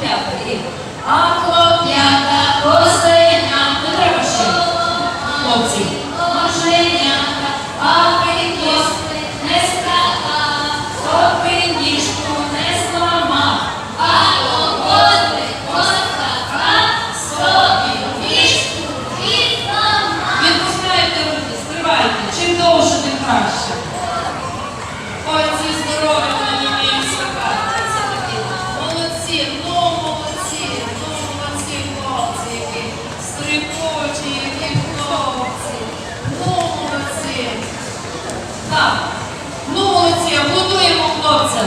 क्या करे आंखों क्या очі, які хлопці. Молодці. Так, молодці, аплодуємо хлопцям.